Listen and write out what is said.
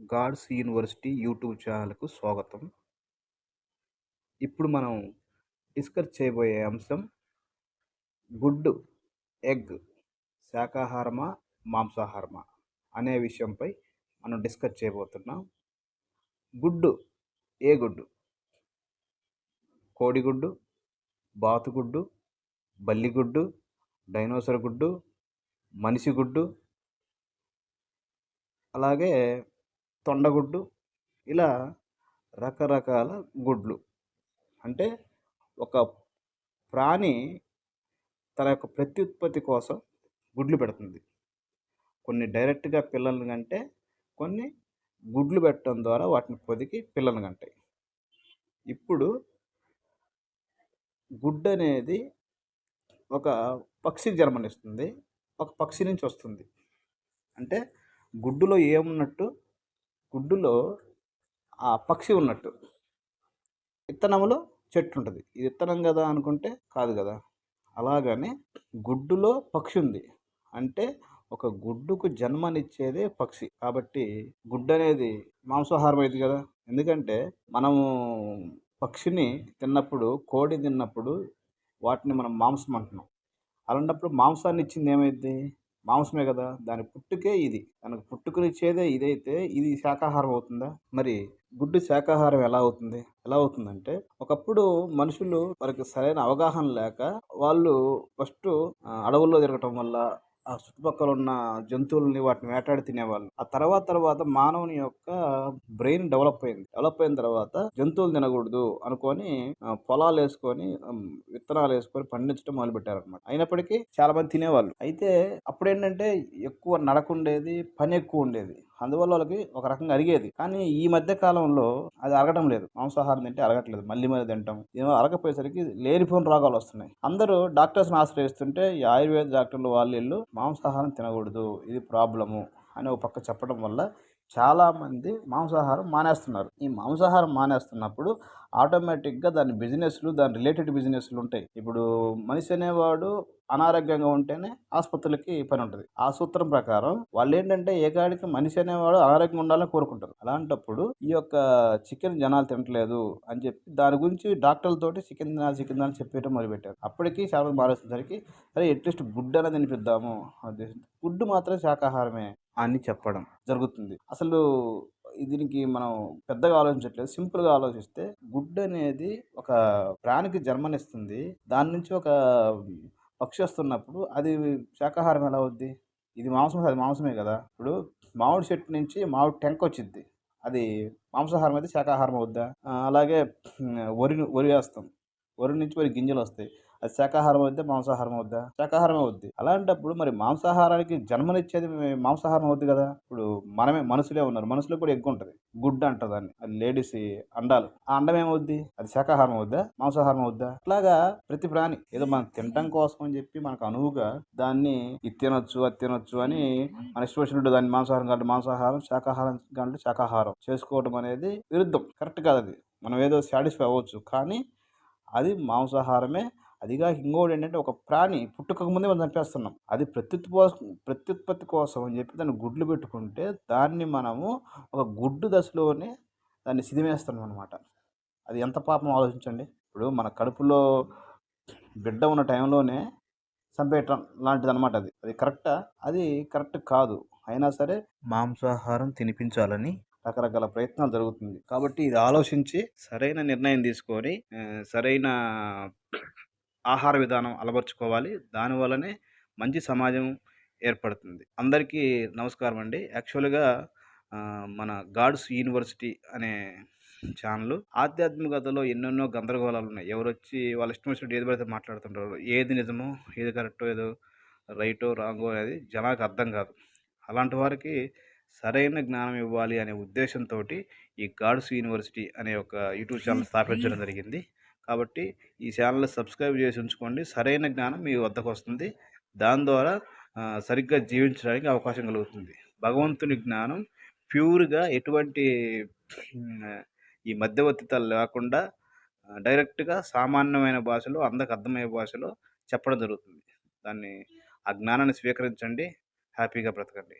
God's university YouTube ఛానల్కు స్వాగతం. ఇప్పుడు మనం డిస్కస్ చేయబోయే అంశం గుడ్డు ఎగ్ శాకాహారమా మాంసాహారమా అనే విషయంపై మనం డిస్కస్ చేయబోతున్నాం. గుడ్డు ఏ గుడ్డు? కోడిగుడ్డు బాతుగుడ్డు బల్లిగుడ్డు డైనోసర్ గుడ్డు మనిషి గుడ్డు అలాగే తొండగుడ్డు ఇలా రకరకాల గుడ్లు. అంటే ఒక ప్రాణి తన యొక్క ప్రత్యుత్పత్తి కోసం గుడ్లు పెడుతుంది. కొన్ని డైరెక్ట్గా పిల్లల్ని కంటే కొన్ని గుడ్లు పెట్టడం ద్వారా వాటిని పొదికి పిల్లల్ని కంటాయి. ఇప్పుడు గుడ్డు అనేది ఒక పక్షి జన్మనిస్తుంది. ఒక పక్షి నుంచి వస్తుంది. అంటే గుడ్డులో ఏమున్నట్టు గుడ్డులో ఆ పక్షి ఉన్నట్టు. విత్తనంలో చెట్టు ఉంటుంది. ఇది విత్తనం కదా అనుకుంటే కాదు కదా. అలాగనే గుడ్డులో పక్షి ఉంది. అంటే ఒక గుడ్డుకు జన్మనిచ్చేదే పక్షి. కాబట్టి గుడ్డు అనేది మాంసాహారం అయింది కదా. ఎందుకంటే మనము పక్షిని తిన్నప్పుడు కోడి తిన్నప్పుడు వాటిని మనం మాంసం అంటున్నాం. అలాంటప్పుడు మాంసాన్ని ఇచ్చింది ఏమైంది మాంసమే కదా దాని పుట్టుకే ఇది. దానికి పుట్టుకునిచ్చేదే ఇదైతే ఇది శాకాహారం అవుతుందా? మరి గుడ్డు శాకాహారం ఎలా అవుతుంది? ఎలా అవుతుందంటే ఒకప్పుడు మనుషులు వారికి సరైన అవగాహన లేక వాళ్ళు ఫస్ట్ అడవుల్లో తిరగటం వల్ల ఆ చుట్టుపక్కల ఉన్న జంతువులని వాటిని వేటాడి తినేవాళ్ళు. ఆ తర్వాత తర్వాత మానవుని యొక్క బ్రెయిన్ డెవలప్ అయింది. డెవలప్ అయిన తర్వాత జంతువులు తినకూడదు అనుకొని పొలాలు వేసుకొని విత్తనాలు వేసుకొని పండించడం మొదలుపెట్టారనమాట అయినప్పటికీ చాలా మంది తినేవాళ్ళు. అయితే అప్పుడు ఏంటంటే ఎక్కువ నడకుండేది పని ఎక్కువ ఉండేది. అందువల్ల వాళ్ళకి ఒక రకంగా అరిగేది. కానీ ఈ మధ్య కాలంలో అది అరగటం లేదు. మాంసాహారం తింటే అరగట్లేదు. మళ్ళీ మళ్ళీ తింటాం. దీనివల్ల అరగపోయేసరికి లేనిపోయిన రోగాలు వస్తున్నాయి. అందరూ డాక్టర్స్ని ఆశ్రయిస్తుంటే ఈ ఆయుర్వేద డాక్టర్లు వాళ్ళు మాంసాహారం తినకూడదు. ఇది ప్రాబ్లము అని ఒక పక్క చెప్పడం వల్ల చాలామంది మాంసాహారం మానేస్తున్నారు. ఈ మాంసాహారం మానేస్తున్నప్పుడు ఆటోమేటిక్గా దాని బిజినెస్లు దాని రిలేటెడ్ బిజినెస్లు ఉంటాయి. ఇప్పుడు మనిషి అనేవాడు అనారోగ్యంగా ఉంటేనే ఆసుపత్రులకి పని ఉంటుంది. ఆ సూత్రం ప్రకారం వాళ్ళు ఏంటంటే ఏకాడికి మనిషి అనేవాడు అనారోగ్యంగా ఉండాలని కోరుకుంటారు. అలాంటప్పుడు ఈ యొక్క చికెన్ జనాలు తినట్లేదు అని చెప్పి దాని గురించి డాక్టర్లతోటి చికెన్ తినాలి చికెన్ తినాలి చెప్పేయటం మొదలుపెట్టారు. అప్పటికి చాలా మారేసరికి సరే అట్లీస్ట్ గుడ్డు అనేది తినిపిద్దాము గుడ్డు మాత్రం శాకాహారమే అని చెప్పడం జరుగుతుంది. అసలు దీనికి మనం పెద్దగా ఆలోచించట్లేదు. సింపుల్గా ఆలోచిస్తే గుడ్డు అనేది ఒక ప్రాణికి జన్మనిస్తుంది. దాని నుంచి ఒక పక్షి వస్తున్నప్పుడు అది శాకాహారం ఎలా అవుద్ది? ఇది మాంసం అది మాంసమే కదా. ఇప్పుడు మామిడి చెట్టు నుంచి మామిడి టెంక వచ్చింది అది మాంసాహారం అయితే శాకాహారం అవుద్దా? అలాగే వరి వరి వేస్తాం. వరి నుంచి వరి గింజలు వస్తాయి. అది శాకాహారం అవుద్దా? మాంసాహారం అవుద్దా? శాకాహారం అవుద్ది. అలాంటప్పుడు మరి మాంసాహారానికి జన్మనిచ్చేది మాంసాహారం అవుద్ది కదా? ఇప్పుడు మనమే మనుషులే ఉన్నారు. మనుషులు కూడా ఎక్కువ ఉంటుంది. గుడ్ అంటారు దాన్ని. అది లేడీస్ అండాలు. ఆ అండం ఏమవుద్ది? అది శాకాహారం అవుద్దా? మాంసాహారం అవుద్దా? అట్లాగా ప్రతి ప్రాణి ఏదో మనం తినడం కోసం అని చెప్పి మనకు అనువుగా దాన్ని ఇది తినొచ్చు అది తినొచ్చు అని మన ఇష్టం దాన్ని మాంసాహారం కాబట్టి మాంసాహారం శాకాహారం కాబట్టి శాకాహారం చేసుకోవడం అనేది విరుద్ధం. కరెక్ట్ కాదు అది. మనం ఏదో సాటిస్ఫై అవ్వచ్చు. కానీ అది మాంసాహారమే. అదిగా ఇంకోటి ఏంటంటే ఒక ప్రాణి పుట్టుక ముందే మనం చంపేస్తున్నాం. అది ప్రత్యుత్పో ప్రత్యుత్పత్తి కోసం అని చెప్పి దాన్ని గుడ్లు పెట్టుకుంటే దాన్ని మనము ఒక గుడ్డు దశలోనే దాన్ని సిదిమేస్తున్నాం అనమాట అది ఎంత పాపం ఆలోచించండి. ఇప్పుడు మన కడుపులో బిడ్డ ఉన్న టైంలోనే చంపేయటం లాంటిది అనమాట అది. అది కరెక్టా? అది కరెక్ట్ కాదు. అయినా సరే మాంసాహారం తినిపించాలని రకరకాల ప్రయత్నాలు జరుగుతుంది. కాబట్టి ఇది ఆలోచించి సరైన నిర్ణయం తీసుకొని సరైన ఆహార విధానం అలవర్చుకోవాలి. దానివల్లనే మంచి సమాజం ఏర్పడుతుంది. అందరికీ నమస్కారం అండి. యాక్చువల్గా మన గాడ్స్ యూనివర్సిటీ అనే ఛానల్ ఆధ్యాత్మికతలో ఎన్నెన్నో గందరగోళాలు ఉన్నాయి. ఎవరు వచ్చి వాళ్ళ ఇష్టం వచ్చినట్టు ఏది పడితే మాట్లాడుతుంటారు. ఏది నిజమో ఏది కరెక్టో ఏదో రైటో రాంగో అనేది జనానికి అర్థం కాదు. అలాంటి వారికి సరైన జ్ఞానం ఇవ్వాలి అనే ఉద్దేశంతో ఈ గాడ్స్ యూనివర్సిటీ అనే ఒక యూట్యూబ్ ఛానల్ స్థాపించడం జరిగింది. కాబట్టి ఈ ఛానల్ సబ్స్క్రైబ్ చేసి ఉంచుకోండి. సరైన జ్ఞానం మీ వద్దకు వస్తుంది. దాని ద్వారా సరిగ్గా జీవించడానికి అవకాశం కలుగుతుంది. భగవంతుని జ్ఞానం ప్యూర్గా ఎటువంటి ఈ మధ్యవర్తితలు లేకుండా డైరెక్ట్గా సామాన్యమైన భాషలో అందరికి అర్థమయ్యే భాషలో చెప్పడం జరుగుతుంది. దాన్ని ఆ జ్ఞానాన్ని స్వీకరించండి. హ్యాపీగా బ్రతకండి.